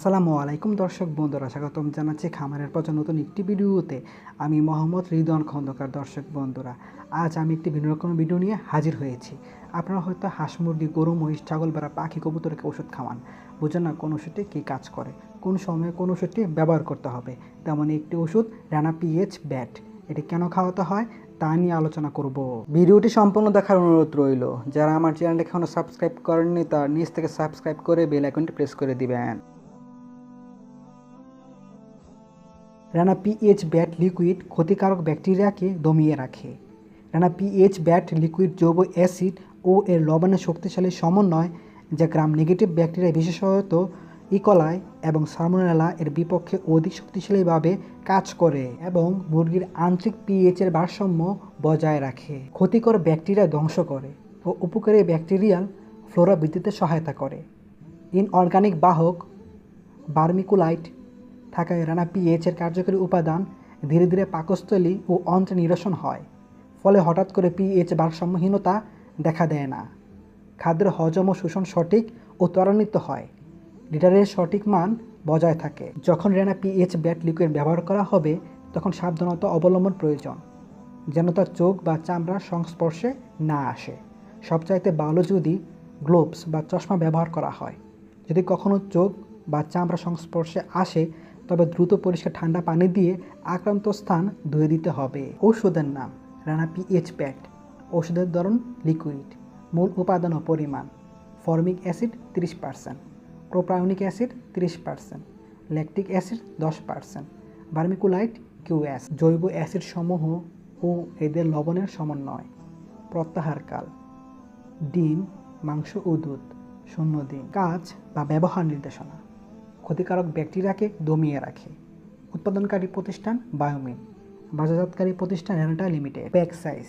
আসসালামু আলাইকুম দর্শক বন্ধুরা, স্বাগতম জানাচ্ছি খামারের পর নতুন একটি ভিডিওতে। আমি মোহাম্মদ রিদন খন্দকার দর্শক বন্ধুরা। আজ আমি একটি ভিন্ন রকম ভিডিও নিয়ে হাজির হয়েছি। আপনারা হয়তো হাঁস, মুরগি, গরু, মহিষ, ছাগল বেড়া পাখি কবুতরকে ওষুধ খাওয়ান। বুঝেন না কোন ওষুধটি কী কাজ করে, কোন সময়ে কোন ওষুধটি ব্যবহার করতে হবে। তেমন একটি ওষুধ, রানা পিএইচ ব্যাট। এটি কেন খাওয়াতে হয়, তা নিয়ে আলোচনা করব। ভিডিওটি সম্পূর্ণ দেখার অনুরোধ রইল, যারা আমার চ্যানেলটি এখনও সাবস্ক্রাইব করেননি, তার নিচ থেকে সাবস্ক্রাইব করে বেল আইকনটি প্রেস করে দিবেন। রানা পিএইচ ব্যাট লিকুইড ক্ষতিকারক ব্যাকটেরিয়াকে দমিয়ে রাখে। রানা পিএইচ ব্যাট লিকুইড জৈব অ্যাসিড ও এর লবণের শক্তিশালী সমন্বয়, যা গ্রাম নেগেটিভ ব্যাকটেরিয়া বিশেষত ইকলাই এবং সালমোনেলা এর বিপক্ষে অধিক শক্তিশালীভাবে কাজ করে এবং মুরগির আন্তরিক পিএইচের ভারসাম্য বজায় রাখে। ক্ষতিকর ব্যাকটেরিয়া ধ্বংস করে ও উপকারী ব্যাকটেরিয়াল ফ্লোরা বৃদ্ধিতে সহায়তা করে। ইনঅর্গানিক বাহক বার্মিকুলাইট থাকায় রানা পিএইচের কার্যকরী উপাদান ধীরে ধীরে পাকস্থলী ও অন্ত্রে নিরসন হয়। ফলে হঠাৎ করে পিএইচ ভারসাম্যহীনতা দেখা দেয় না। খাদ্যের হজম ও শোষণ সঠিক ও ত্বরান্বিত হয়। লিটারের সঠিক মান বজায় থাকে। যখন রেনা পিএইচ ব্যাট লিকুইড ব্যবহার করা হবে, তখন সাবধানতা অবলম্বন প্রয়োজন, যেন তার চোখ বা চামড়ার সংস্পর্শে না আসে। সবচাইতে ভালো যদি গ্লোভস বা চশমা ব্যবহার করা হয়। যদি কখনো চোখ বা চামড়া সংস্পর্শে আসে তবে দ্রুত পরিষ্কার ঠান্ডা পানি দিয়ে আক্রান্ত স্থান ধুয়ে দিতে হবে। ঔষধের নাম, রানা পিএইচ প্যাক ওষুধের ধরন লিকুইড, মূল উপাদান ও পরিমাণ, ফর্মিক অ্যাসিড তিরিশ পার্সেন্ট, প্রোপ্রায়োনিক অ্যাসিড তিরিশ পার্সেন্ট, ল্যাকটিক অ্যাসিড দশ পার্সেন্ট বার্মিকুলাইট কিউএস জৈব অ্যাসিড সমূহ ও এদের লবণের সমন্বয় প্রত্যাহারকাল ডিম, মাংস ও দুধ, শূন্য দিন, কাজ বা ব্যবহার নির্দেশনা। ক্ষতিকারক ব্যাকটেরিয়াকে দমিয়ে রাখে। উৎপাদনকারী প্রতিষ্ঠান বায়োমিন, বাজারজাতকারী প্রতিষ্ঠান রেনাটা লিমিটেড, প্যাক সাইজ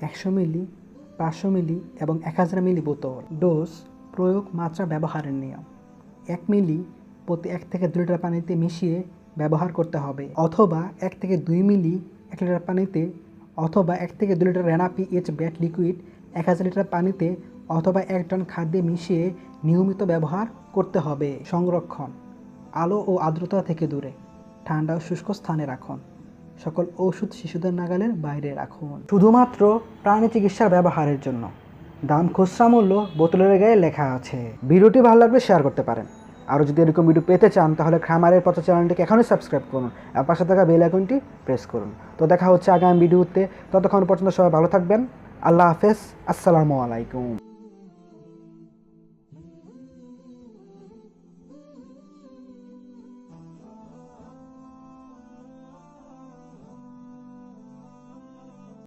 একশো মিলি, পাঁচশো মিলি এবং এক হাজার মিলি বোতল। ডোজ, প্রয়োগ, মাত্রা, ব্যবহারের নিয়ম। এক মিলি প্রতি এক থেকে দু লিটার পানিতে মিশিয়ে ব্যবহার করতে হবে অথবা এক থেকে দুই মিলি এক লিটার পানিতে অথবা এক থেকে দু লিটার রেনাপি এইচ ব্যাট লিকুইড এক হাজার লিটার পানিতে অথবা এক টন খাদ্যে মিশিয়ে নিয়মিত ব্যবহার করতে হবে। সংরক্ষণ, আলো ও আর্দ্রতা থেকে দূরে, ঠান্ডা ও শুষ্ক স্থানে রাখুন। সকল ওষুধ শিশুদের নাগালের বাইরে রাখুন। শুধুমাত্র প্রাণী চিকিৎসার ব্যবহারের জন্য। দাম খুচরা মূল্য বোতলের গায়ে লেখা আছে। ভিডিওটি ভালো লাগলে শেয়ার করতে পারেন। আরও যদি এরকম ভিডিও পেতে চান, তাহলে খামারের পথ চ্যানেলটিকে এখনই সাবস্ক্রাইব করুন আর পাশে থাকা বেল আইকনটি প্রেস করুন। তো দেখা হচ্ছে আগামী ভিডিওতে। ততক্ষণ পর্যন্ত সবাই ভালো থাকবেন। আল্লাহ হাফেজ। আসসালামু আলাইকুম।